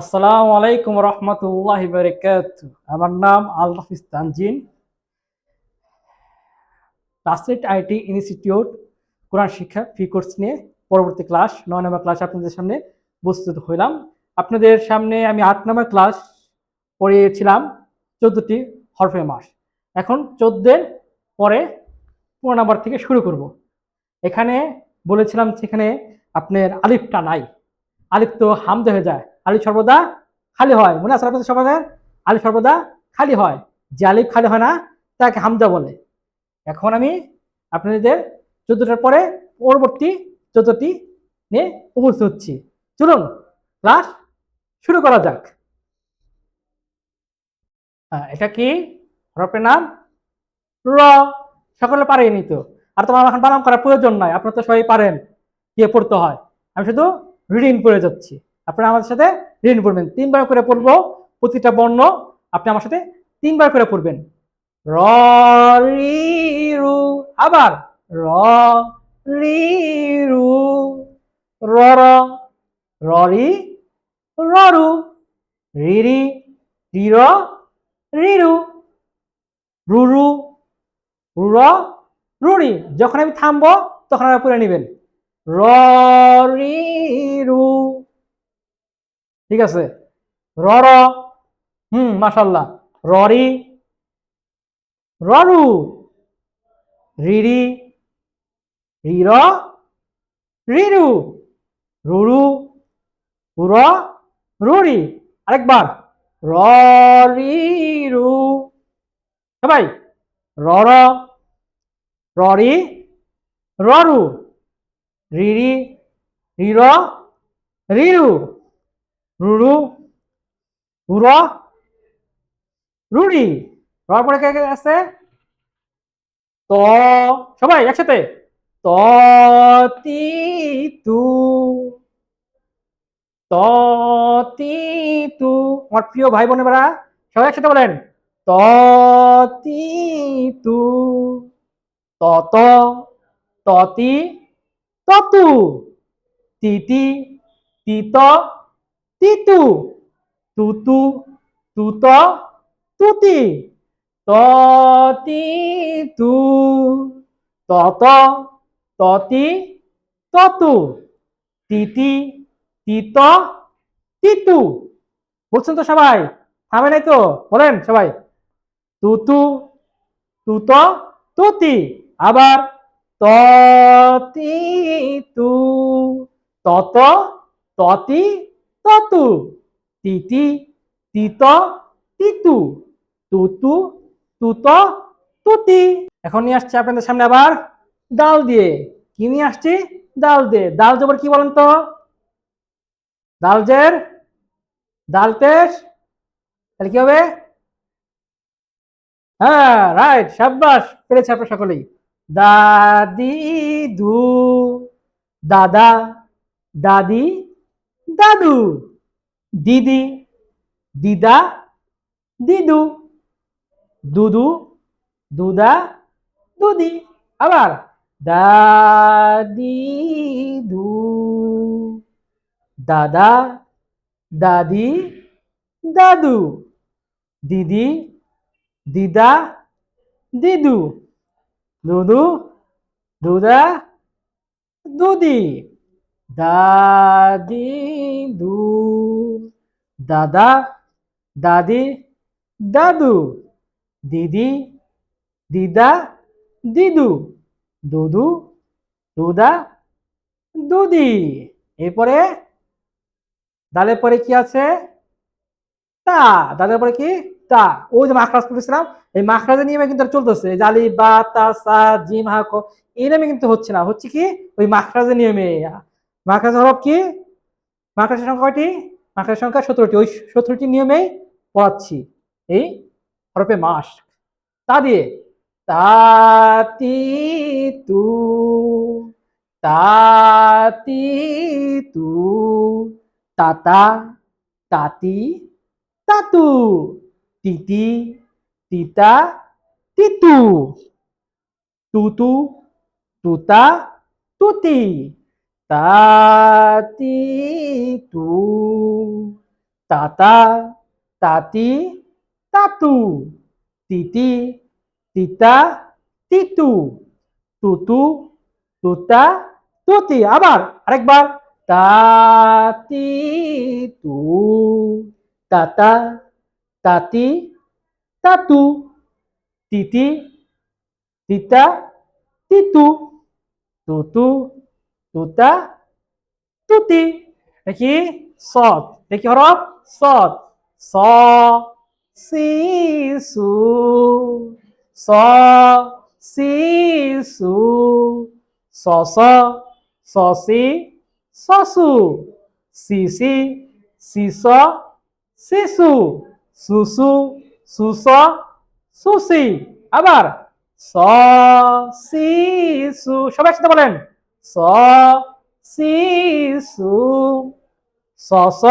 আসসালামু আলাইকুম রহমতুল্লাহ বারকাত আমার নাম আল হাফিজ তানজিন টাসলেট আইটি ইনস্টিটিউট কোরআন শিক্ষা ফি কোর্স নিয়ে পরবর্তী ক্লাস, নয় নম্বর ক্লাস আপনাদের সামনে প্রস্তুত হইলাম। আপনাদের সামনে আমি আট নম্বর ক্লাস পড়িয়েছিলাম চোদ্দটি হরফে মাস। এখন চোদ্দের পরে পনেরো নম্বর থেকে শুরু করব। এখানে বলেছিলাম সেখানে আপনার আলিফটা নাই। আলিফ তো হামদে হয়ে যায়। আলিফ সর্বদা খালি হয়। মনে আছে আপনাদের সবাই আলিফ সর্বদা খালি হয়। যে আলিফ খালি হয় না, তাকে হামদা বলে। এখন আমি আপনাদের চোদ্দটার পরে পরবর্তী চোদ্দটি নিয়ে উপস্থিত হচ্ছি। চলুন ক্লাস শুরু করা যাক। এটা কি? হরফের নাম? র, সকলে পারেনি তো। আর তোমার এখন বানাম করার প্রয়োজন নাই, আপনারা তো সবাই পারেন। কি পড়তে হয়। আমি শুধু রিডিং করে যাচ্ছি। আপনারা আমাদের সাথে রিডিং পড়বেন। তিনবার করে পড়ব, প্রতিটা বর্ণ আপনি আমার সাথে তিনবার করে পড়বেন। র রি আবার র রি রু র র র রি র রু রি রি রি র রি রুড়ি যখন আমি থামবো, তখন আপনারা পড়ে নেবেন। রি রু ঠিক আছে? র র হুম মাশাল্লাহ ররি, ররু। রিরি, রির, রিরু। রুরু, রুর, রুরি। আরেকবার। র রি সবাই র র ররি। ররু, রিরি, রির। রিরু, রুরু রুড়ি রর পরে কে কে আছে? ত, সবাই একসাথে। ত, তি, তু। ত, তি আমার প্রিয় ভাই বোনেরা, সবাই একসাথে বলেন। ত, তি, তু। ত ত ততি ততু তিতি তিত তিতু। তুতু, তুত, তুতি। ততি তু, তত। ততি, ততু, তিতি। তিত, তিতু বলছেন তো সবাই? থামে নাই তো? বলেন সবাই। তুতু, তুত, তুতি। আবার ততি। তু তত, ততি ততু, তিতি, তিত, তিতু, তুতু, তুত, তুতি। এখন নিয়ে আসছে আপনাদের সামনে আবার ডাল দিয়ে। কি নিয়ে আসছি? ডাল দিয়ে। ডাল জবর কি বলেন তো? ডাল জের ডাল পেশ তাহলে কি হবে? হ্যাঁ রাইট সাব্বাস। পেরেছে আপনার সকলেই। দাদি দু, দাদা, দাদি দাদু। দিদি, দিদা, দিদু। দুদু, দুদা, দুদি। আবার, দাদি, দু। দাদা, দাদি, দাদু। দিদি, দিদা, দিদু। দুদু, দুদা, দুদি। দাদি দু দাদা, দাদি, দাদু। দিদি, দিদা, দিদু। দুদু, দুদা, দুদি। এরপরে দালের পরে কি আছে? তা দালের পরে কি? তা, ওই যে মাখরাজ পড়েছিলাম এই মাখরাজের নিয়মে কিন্তু চলতেছে। জালি বা, তা, সা, জিম, হা, ক, এই নিয়মে কিন্তু হচ্ছে না। হচ্ছে কি? ওই মাখরাজের নিয়মে। মাখরাজ হরফ কি? মাখরাজের সংখ্যা কয়টি? মাখরাজের সংখ্যা সতেরোটি। ওই সতেরোটি নিয়মেই পড়াচ্ছি। এই হরফে মাস। তা দিয়ে তাতি তু তাতি তু তাতা তাতি তাতু তিতি তিতা তিতু তুতু তুতা তুতি তাতি তু তাতা তাতি তাতু তিতি তিতা তিতু তুতু তুতা তুতি আবার আরেকবার তাতি তু তাতা তাতি তাতু তিতি তিতা তিতু তুতু তুতা তুতি দেখি, সৎ। দেখি হরফ, সৎ। স শিশু স। শিশু স স। সসি সসু সিসি সিস শিশু সুসু সুস সুসি আবার, স শিশু সবাই একসাথে বলেন। স শিশু সস,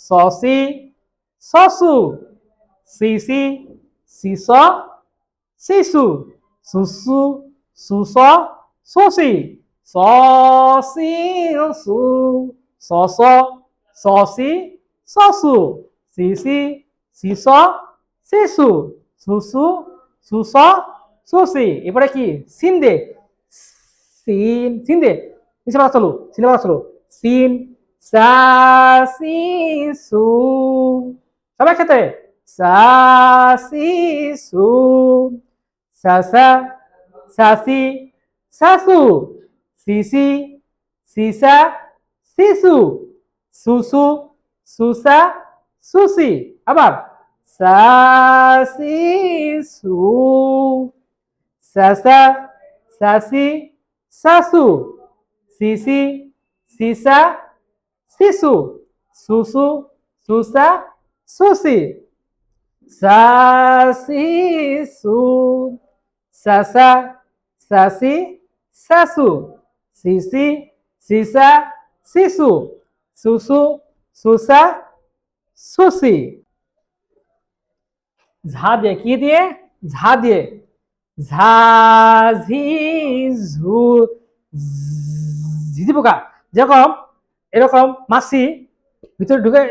সসি, সসু, সিসি, সিস শিশু সুসু, সুস সুসি, সস, সসি, সসু, সিসি, সিস শিশু সুসু, সুস, সুসি এবারে কি? সিন দে সিন সিন দে। নিচে বাড়া চলো সিনে বাড়া চলো। সিন, সা, সি, সু। সবাই খেতে সা, সি, সু। সা সা সা, সি শাশু সিসি সিসা শিশু সুসু সুসা সুসি আবার, সা শিশু সাসা সাসি শাশু সিসি সিসা শিশু সুসু সুসা সুসি সা শিশু সাসা সাসি শাশু সিসি শিশু সুসু সুসা সুসি ঝা দিয়ে কি দিয়ে ঝা দিয়ে ঝা ঝি ঝিঝি পোকা যেরকম, এরকম মাছি ভিতরে ঢুকে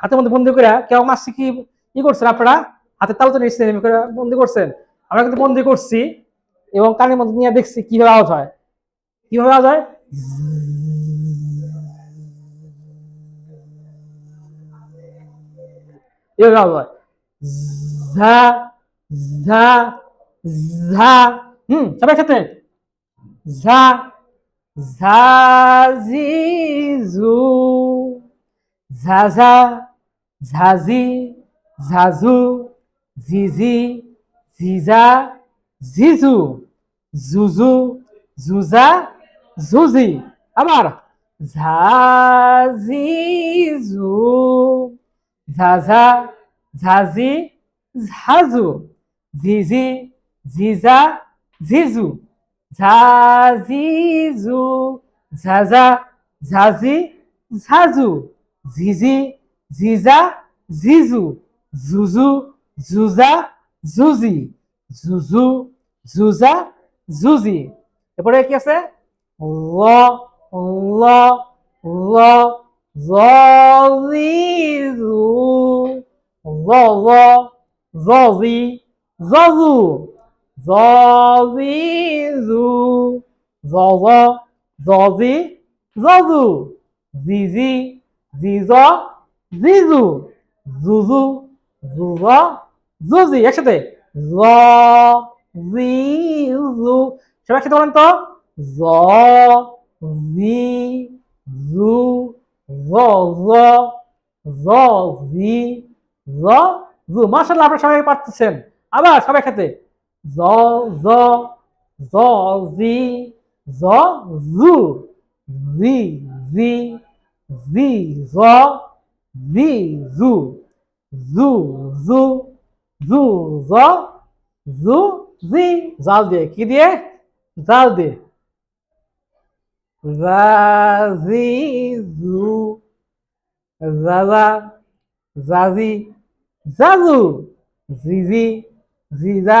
হাতের মধ্যে বন্দি করে, কেউ মাছি কি ই করছেন আপনারা? হাতে তালুতে নিচ্ছেন করে বন্দি করছেন। আমরা কিন্তু বন্দি করছি এবং কানের মধ্যে নিয়ে দেখছি কীভাবে আওয়াজ হয়। কীভাবে আওয়াজ হয়? এভাবে আওয়াজ হয়। ঝা ঝা ঝা, হুম, সবাই সাথে ঝা ঝা, ঝি, ঝু। ঝাঝা ঝাঝি ঝাঝু ঝিঝি ঝিঝা ঝিঝু জুজু জুজা জুজি আবার ঝাঝিঝু ঝাঝা ঝাঝি ঝাঝু ঝিঝি ঝিঝা ঝিঝু ঝাঝিঝু ঝাঝা ঝাঝি ঝাঝু ঝিঝি ঝিঝা ঝিঝু জুজু জুজা জুজি জুজু জুজা জুজি এরপরে কি আছে? ল ল ল জলিজু ল ল জজি জজু জজিজু জজ, জজি জজু, জিজি জিজ, জিজু, জুজু, জুজ, জুজি, একসাথে। জ জিজু সবাই একসাথে বলেন তো। জ জি জু জ জ। জ জি জ জু মাশাআল্লাহ, আপনারা সবাই পারতেছেন। আবার সবাই খেতে জ জ জ, জি, জ জু জি জি জি জ জি জু জু জু জু জ জু জি জাল দিয়ে, কি দিয়ে? জাল দিয়ে। জাজি জু জাজা জাজি জাজু জিজি জিজা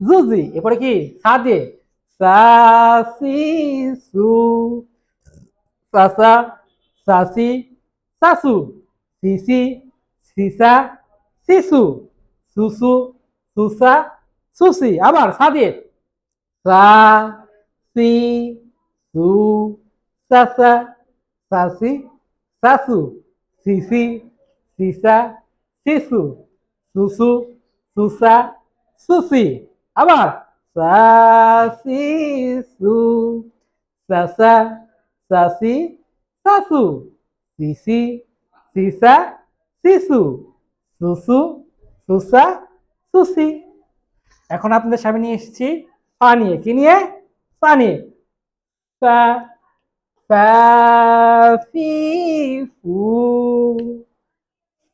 জুজি, এরপরে কি? সা দিয়ে সাসি সু সাসা সাসি সাসু সিসি সিসা সিসু সুসু সুসা সুসি আবার সা দিয়ে সা, সি, সু সাসা সাসি সাসু সিসি সিসা সিসু সুসু সুসা সুসি আবার সাসি সু সাসা, সাসি, সাসু, সিসি, সিসা, সিসু, সুসু, সুসা, সুসি। এখন আপনাদের সামনে নিয়ে এসেছি পা নিয়ে। কি নিয়ে? পা নিয়ে। ফা ফা, ফি।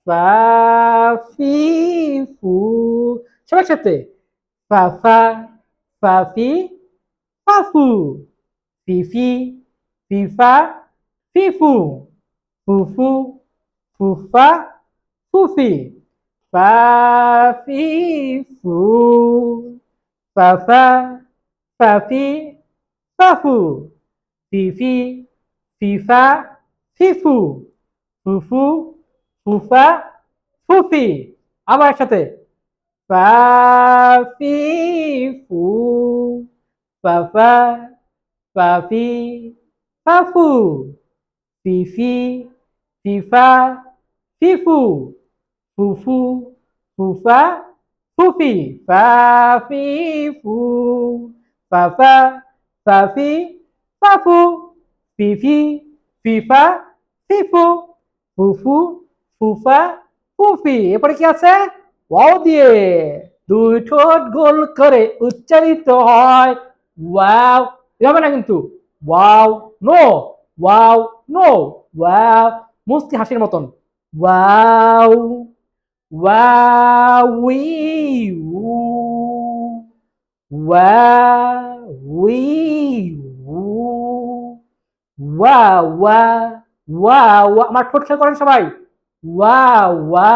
ফা, ফি, ফু। সবার সাথে ফা ফা ফা ফি ফা ফু ফি ফি ফি ফা ফি ফু ফু ফু ফু ফা ফুফি ফা ফি ফু ফা ফা ফা ফি ফা ফু ফি ফি ফি ফা ফি ফু ফু ফু ফু ফা ফুফি আবার একসাথে ফা ফি ফু ফা ফা ফা ফি ফা ফু ফি ফি ফি ফা ফি ফু ফু ফু ফু ফা ফুফি ফা ফি ফু ফা ফা ফা ফি ফা ফু ফি ওয়াও দিয়ে দুই ঠোঁট গোল করে উচ্চারিত হয়, ওয়াও। এভাবে না কিন্তু, wow, no wow no, wow. মুস্তি হাসির মতন, ওয়াও উ ওয়া ওয়া ওয়া ওয়া আমার ঠোঁট খেয়াল করেন সবাই ওয়া ওয়া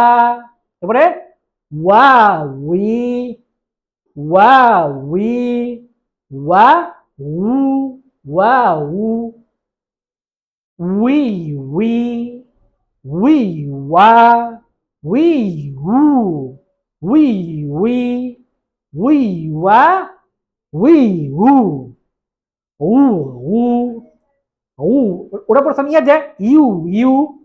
এবারে Uauí, uauí, uau, uau, ui, ui, ui, uá, ui, u, ui, ui, ui, uá, ui, u, u, u. u. Ora por samia de iu, u,